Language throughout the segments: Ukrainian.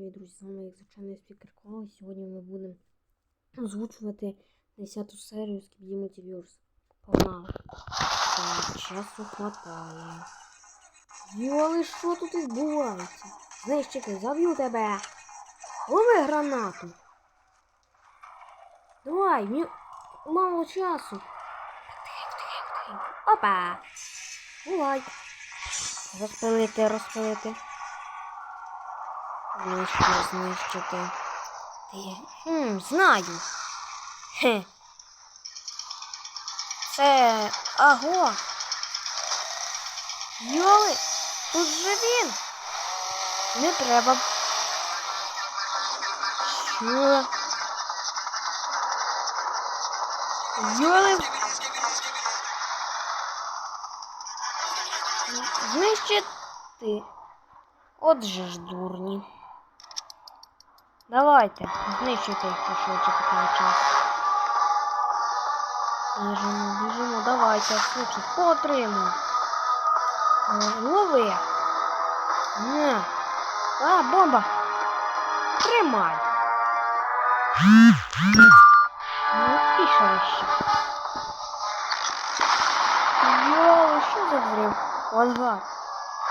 привіт, друзі! З вами, як звичайно, спікер Клау. Сьогодні ми будемо озвучувати 10 серію з Кіб'ї. Погнали! Так, часу хватає. Йоли, що тут відбувається? Знаєш, чекай, заб'ю тебе! Лови гранату! Давай, мені мало часу. Опа! Бувай! Розпилити, розпилити. Знищити, знищити. Ти. Хм, знаю. Хе. Це. Аго. Йоли, тут же він. Не треба. Що? Йоли. Знищити. Отже ж дурні. Давайте, знищуйте їх пошвидше, поки є час. Біжимо, біжимо, давайте, швидше, потримуй. Е, Лови. Не. А, бомба. Тримай. Ну, пішли ще. Йоу, що за взрив? Ольга.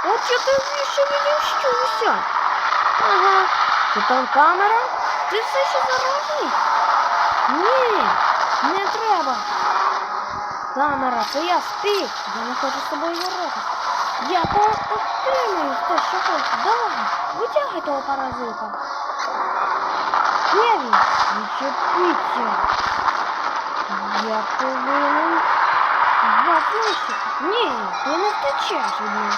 От що ти ще не відчувся? Ага. Ти там камера? Ти все ще заражений? Ні, не треба. Камера, це я спік. Я не хочу з тобою боротися. Я отримую те, що хочу. Давай, витягай того паразита. Де він? Відчепіться. Я повинен вас знищити. Ні, ти не втечеш від мене.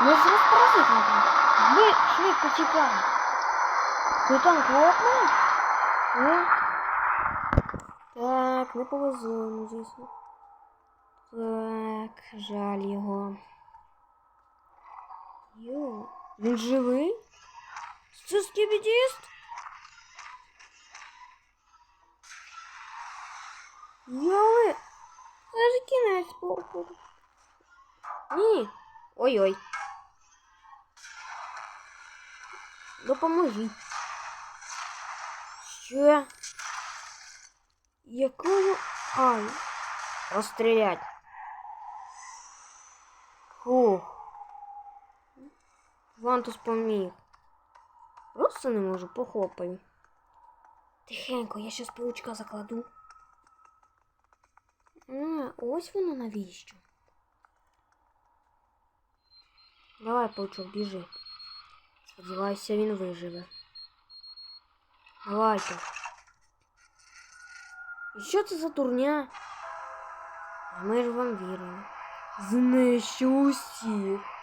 Ми з вас паразитом там. Ми швидко тікаємо. Ти там клопнув? О. Так, не повезло йому, звісно. Так, жаль його. Йо, він живий? Це скібідіст? Йоли, це ж кінець походу. Ні. Ой-ой. Допоможіть. Що? Якого? Ай. Розстрілять. Фух. Вантус поміг. Просто не можу, похлопаю. Тихенько, я щас паучка закладу. А, ось воно навіщо. Давай, паучок, біжи. Сподіваюся, він виживе. Давайте. І що це за турня? А ми ж вам віримо. Знищу усіх.